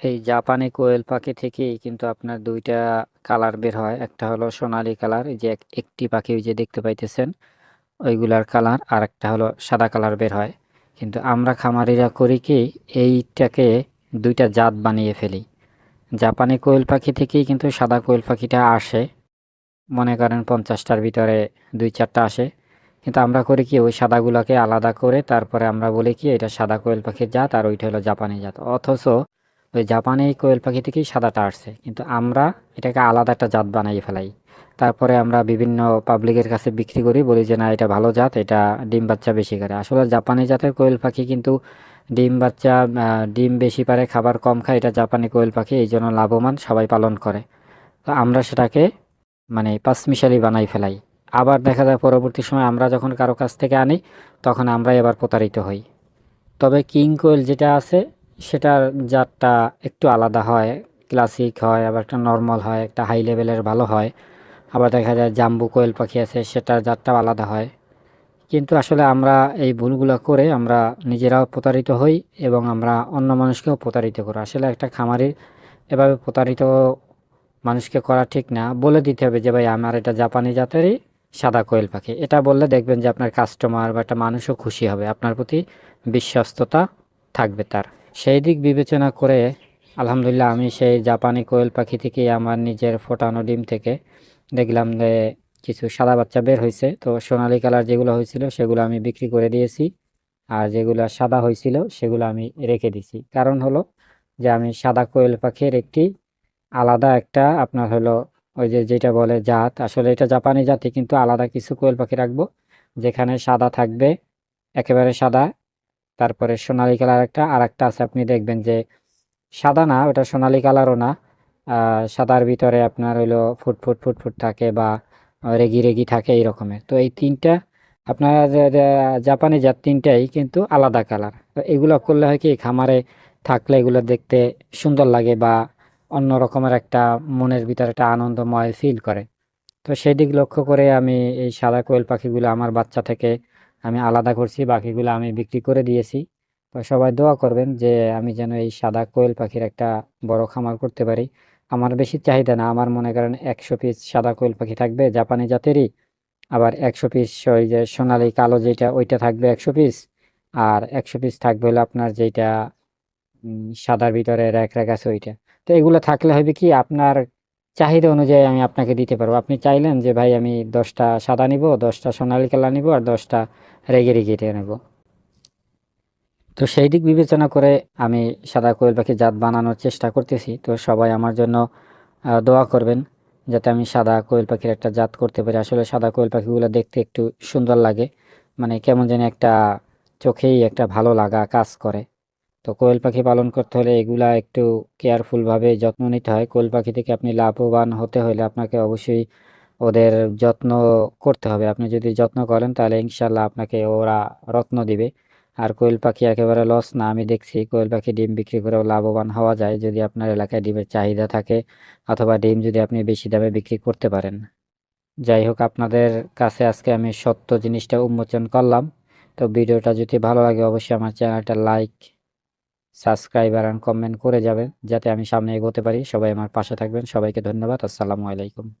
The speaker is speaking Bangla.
এই জাপানি কোয়েল পাখি থেকেই কিন্তু আপনার দুইটা কালার বের হয়। একটা হলো সোনালি কালার যে একটি পাখি ওই যে দেখতে পাইতেছেন, ওইগুলার কালার আর একটা হলো সাদা কালার বের হয়। কিন্তু আমরা খামারিরা করি কি, এইটাকে দুইটা জাত বানিয়ে ফেলি। জাপানি কোয়েল পাখি থেকেই কিন্তু সাদা কোয়েল পাখিটা আসে। মনে করেন পঞ্চাশটার ভিতরে দুই চারটা আসে। কিন্তু আমরা করি কি, ওই সাদাগুলোকে আলাদা করে তারপরে আমরা বলি কি, এটা সাদা কোয়েল পাখির জাত আর ওইটা হলো জাপানি জাত। অথচ ওই জাপানি কোয়েল পাখি থেকেই সাদাটা আসছে। কিন্তু আমরা এটাকে আলাদা একটা জাত বানাই ফেলাই। তারপরে আমরা বিভিন্ন পাবলিকের কাছে বিক্রি করি, বলি যে, না, এটা ভালো জাত, এটা ডিম বাচ্চা বেশি করে। আসলে জাপানি জাতের কোয়েল পাখি কিন্তু ডিম বাচ্চা ডিম বেশি পারে, খাবার কম খায় এটা জাপানি কোয়েল পাখি, এই জন্য লাভবান, সবাই পালন করে। তো আমরা সেটাকে মানে পাঁচমিশালি বানাই ফেলাই। আবার দেখা যায় পরবর্তী সময় আমরা যখন কারও কাছ থেকে আনি, তখন আমরা এবার প্রতারিত হই। তবে কিং কোয়েল যেটা আছে সেটার জাতটা একটু আলাদা হয় ক্লাসিক হয়, আবার একটা নর্মাল হয়, একটা হাই লেভেলের ভালো হয়। আবার দেখা যায় জাম্বু কোয়েল পাখি আছে, সেটার জাতটাও আলাদা হয়। কিন্তু আসলে আমরা এই ভুলগুলো করে আমরা নিজেরাও প্রতারিত হই এবং আমরা অন্য মানুষকেও প্রতারিত করি। আসলে একটা খামারির এভাবে প্রতারিত মানুষকে করা ঠিক না। বলে দিতে হবে যে, ভাই, আমার এটা জাপানি জাতেরই সাদা কোয়েল পাখি। এটা বললে দেখবেন যে, আপনার কাস্টমার বা একটা মানুষও খুশি হবে। আপনার প্রতি বিশ্বস্ততা থাকবে তার। সেই দিক বিবেচনা করে, আলহামদুলিল্লাহ আমি সেই জাপানি কোয়েল পাখি থেকে আমার নিজের ফোটানো ডিম থেকে দেখলাম যে কিছু সাদা বাচ্চা বের হয়েছে। তো সোনালি কালার যেগুলো হয়েছিল সেগুলো আমি বিক্রি করে দিয়েছি আর যেগুলো সাদা হয়েছিল সেগুলো আমি রেখে দিছি কারণ হলো যে আমি সাদা কোয়েল পাখির একটি আলাদা একটা আপনার হলো ওই যে যেটা বলে জাত। আসলে এটা জাপানি জাতি, কিন্তু আলাদা কিছু কোয়েল পাখি রাখব যেখানে সাদা থাকবে, একেবারে সাদা তারপরে সোনালি কালার একটা আর একটা আছে, আপনি দেখবেন যে সাদা না, ওটা সোনালি কালারও না। সাদার ভিতরে আপনার হইল ফুট ফুট ফুট ফুট থাকে বা রেগি রেগি থাকে এই রকমের। তো এই তিনটা আপনারা জাপানি জাত তিনটাই কিন্তু আলাদা কালার। তো এগুলো করলে হয় কি, খামারে থাকলে এগুলো দেখতে সুন্দর লাগে বা অন্য রকমের একটা মনের ভিতরে একটা আনন্দময় ফিল করে। তো সেই দিক লক্ষ্য করে আমি এই সাদা কোয়েল পাখিগুলো আমার বাচ্চা থেকে আমি আলাদা করছি, বাকিগুলো আমি বিক্রি করে দিয়েছি। তো সবাই দোয়া করবেন যে আমি যেন এই সাদা কোয়েল পাখির একটা বড় খামার করতে পারি। আমার বেশি চাহিদা না, আমার মনে করেন একশো পিস সাদা কোয়েল পাখি থাকবে জাপানি জাতেরই, আবার একশো পিস ওই যে সোনালি কালো যেটা ওইটা থাকবে একশো পিস, আর একশো পিস থাকবে হলো আপনার যেটা সাদার ভিতরে র্যাক র্যাক আছে ওইটা। তো এগুলো থাকলে হবে কি, আপনার চাহিদা অনুযায়ী আমি আপনাকে দিতে পারব। আপনি চাইলেন যে, ভাই, আমি দশটা সাদা নিব, দশটা সোনালী কালার নিব আর দশটা রেগে রেগে নেব। তো সেই দিক বিবেচনা করে আমি সাদা কোয়েল পাখি জাত বানানোর চেষ্টা করতেছি। তো সবাই আমার জন্য দোয়া করবেন যাতে আমি সাদা কোয়েল পাখির একটা জাত করতে পারি। আসলে সাদা কোয়েল পাখিগুলো দেখতে একটু সুন্দর লাগে। মানে কেমন যেন একটা চোখেই একটা ভালো লাগা কাজ করে। তো কোয়েল পাখি পালন করতে হলে এগুলা একটু কেয়ারফুলভাবে যত্ন নিতে হয়। কোয়েল পাখি থেকে আপনি লাভবান হতে হলে আপনাকে অবশ্যই ওদের যত্ন করতে হবে। আপনি যদি যত্ন করেন তাহলে ইনশাল্লাহ আপনাকে ওরা রত্ন দিবে। আর কোয়েল পাখি একেবারে লস না, আমি দেখছি কোয়েল পাখি ডিম বিক্রি করেও লাভবান হওয়া যায় যদি আপনার এলাকায় ডিমের চাহিদা থাকে অথবা ডিম যদি আপনি বেশি দামে বিক্রি করতে পারেন। যাই হোক, আপনাদের কাছে আজকে আমি সত্য জিনিসটা উন্মোচন করলাম। তো ভিডিওটা যদি ভালো লাগে অবশ্যই আমার চ্যানেলটা লাইক সাবস্ক্রাইব আর কমেন্ট করে যাবেন, যাতে আমি সামনে এগোতে পারি। সবাই আমার পাশে থাকবেন। সবাইকে ধন্যবাদ। আসসালামু আলাইকুম।